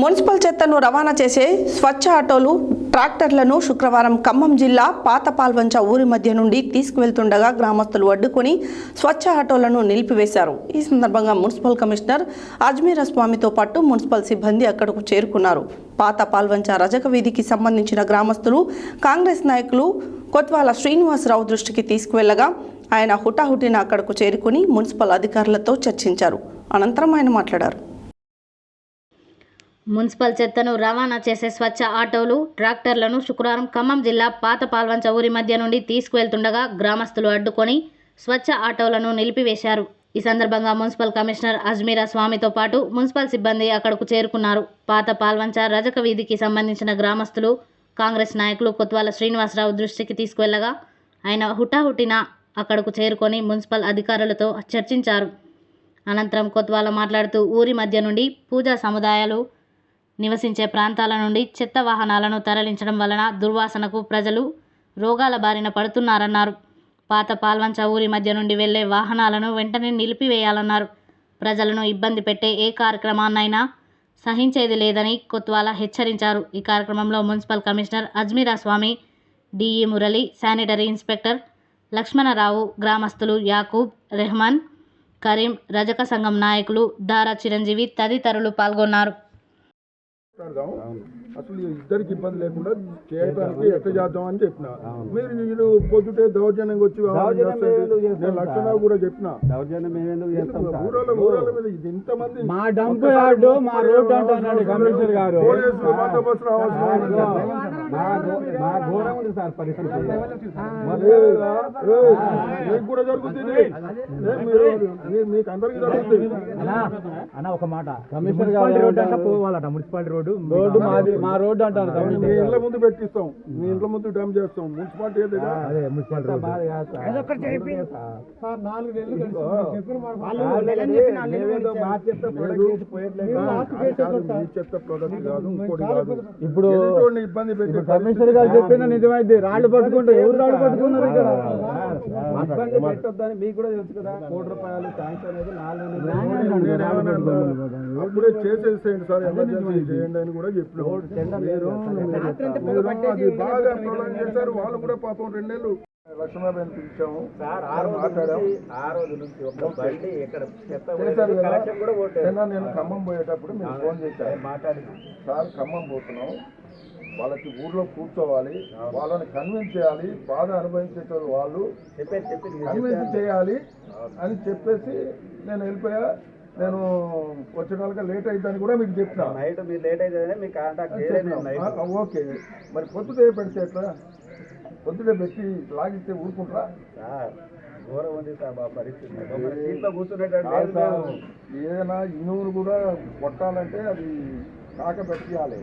Municipal చెత్తను రవాణా చేసే స్వచ్ఛ ఆటోలు ట్రాక్టర్లను శుక్రవారం ఖమ్మం జిల్లా పాత పాల్వంచ ఊరి మధ్య నుండి తీసుకువెళ్తుండగా గ్రామస్తులు అడ్డుకొని స్వచ్ఛ ఆటోలను నిలిపివేశారు. ఈ సందర్భంగా మున్సిపల్ కమిషనర్ అజ్మీర స్వామితో పాటు మున్సిపల్ సిబ్బంది అక్కడకు చేరుకున్నారు. పాత పాల్వంచ రజక వీధికి సంబంధించిన గ్రామస్తులు కాంగ్రెస్ నాయకులు కొత్వాల శ్రీనివాసరావు దృష్టికి తీసుకువెళ్ళగా ఆయన హుటాహుటిన అక్కడకు చేరుకుని మున్సిపల్ అధికారులతో చర్చించారు. అనంతరం ఆయన మాట్లాడారు. మున్సిపల్ చెత్తను రవాణా చేసే స్వచ్ఛ ఆటోలు ట్రాక్టర్లను శుక్రవారం ఖమ్మం జిల్లా పాత పాల్వంచ ఊరి మధ్య నుండి తీసుకువెళ్తుండగా గ్రామస్తులు అడ్డుకొని స్వచ్ఛ ఆటోలను నిలిపివేశారు. ఈ సందర్భంగా మున్సిపల్ కమిషనర్ అజ్మీరా స్వామితో పాటు మున్సిపల్ సిబ్బంది అక్కడకు చేరుకున్నారు. పాత పాల్వంచ రజక వీధికి సంబంధించిన గ్రామస్తులు కాంగ్రెస్ నాయకులు కొత్వాల శ్రీనివాసరావు దృష్టికి తీసుకువెళ్ళగా ఆయన హుటాహుటిన అక్కడకు చేరుకొని మున్సిపల్ అధికారులతో చర్చించారు. అనంతరం కొత్వాల మాట్లాడుతూ ఊరి మధ్య నుండి పూజా సముదాయాలు నివసించే ప్రాంతాల నుండి చెత్త వాహనాలను తరలించడం వలన దుర్వాసనకు ప్రజలు రోగాల బారిన పడుతున్నారన్నారు. పాత పాల్వంచ ఊరి మధ్య నుండి వెళ్ళే వాహనాలను వెంటనే నిలిపివేయాలన్నారు. ప్రజలను ఇబ్బంది పెట్టే ఏ కార్యక్రమాన్నైనా సహించేది లేదని కొత్వాల హెచ్చరించారు. ఈ కార్యక్రమంలో municipal commissioner Ajmeera Swamy DE Murali sanitary inspector Lakshmanarao గ్రామస్తులు యాకూబ్ రెహమాన్ కరీం రజక సంఘం నాయకులు దారా చిరంజీవి తదితరులు పాల్గొన్నారు. మాట్లాడదాం. అసలు ఇద్దరికి ఇబ్బంది లేకుండా చేయడానికి ఎట్లా చేద్దాం అని చెప్పిన. మీరు మీరు పొద్దుటే దౌర్జన్యంగా వచ్చి నేను లక్షణాలు కూడా చెప్పిన. దౌర్జన్యం మేము ఎందుకు చేస్తాం సార్? ఊరల ఊరల మీద ఇది ఇంతమంది మా డంప్ యార్డు మా రోడ్ అంటున్నాడు కమిషనర్ గారు. పోలీసులు బందోబస్తు రావాల్సిన. మా ఘో- మా ఘోరం ఉంది సార్ పరిస్థితి ఏయ్, ఏయ్, మీకు కూడా జరుగుతుంది ఏ, మీరు- మీ- మీకు అందరికీ జరుగుతుంది అన్న ఒక మాట కమిషనర్ గారు పోవాలట మున్సిపాలిటీ రోడ్డు రోడ్డు మాది మా రోడ్డు అంటారు మీ ఇంట్లో ముందు పెట్టిస్తాం మీ ఇంట్లో ముందు డ్యామ్ చేస్తాం మున్సిపాలిటీ? అదే కాదు, ఇంకోటి కాదు. ఇప్పుడు ఇబ్బంది పెట్టే కమిషనర్ గారు చెప్పింది నిజమైంది రాళ్ళు పట్టుకుంటే ఎవరు రాళ్ళు పట్టుకున్నారు ఇక్కడ? ఇబ్బంది పెట్టొద్దని మీకు కూడా తెలుసు కదా కోటి రూపాయలు ట్యాంక్స్ అనేది నాలుగు అప్పుడే చేసేసేయండి సార్ ఎమర్జెన్సీ చేయండి అని కూడా చెప్పినాం. అది బాగా ప్రొలాంగ్ చేశారు వాళ్ళు కూడా పాపం రెండేళ్ళు లక్ష్మణాబాయిని పిలిచాము. మాట్లాడాం ఆ రోజు నుంచి ఒక బండి ఇక్కడ చెత్త చేశారు కదా? నిన్న నేను ఖమ్మం పోయేటప్పుడు మీరు ఫోన్ చేశారు. మాట్లాడి సార్ ఖమ్మం పోతున్నాం. వాళ్ళకి ఊర్లో కూర్చోవాలి వాళ్ళని కన్విన్స్ చేయాలి బాధ అనుభవించేటోళ్ళు వాళ్ళు కన్విన్స్ చేయాలి అని చెప్పేసి నేను వెళ్ళిపోయా. నేను వచ్చిన వాళ్ళకి లేట్ అవుతుందని కూడా మీకు చెప్తా నైట్ మీరు లేట్ అయితే మీకు కాంటాక్ట్ ఓకే. మరి పొద్దుటే పెడితే ఎట్లా? పొద్దుటే పెట్టి లాగిస్తే ఊరుకుంటారా? ఘోరం ఉంది పరిస్థితి. ఏదైనా ఇనువును కూడా కొట్టాలంటే అది కాక పెట్టాలి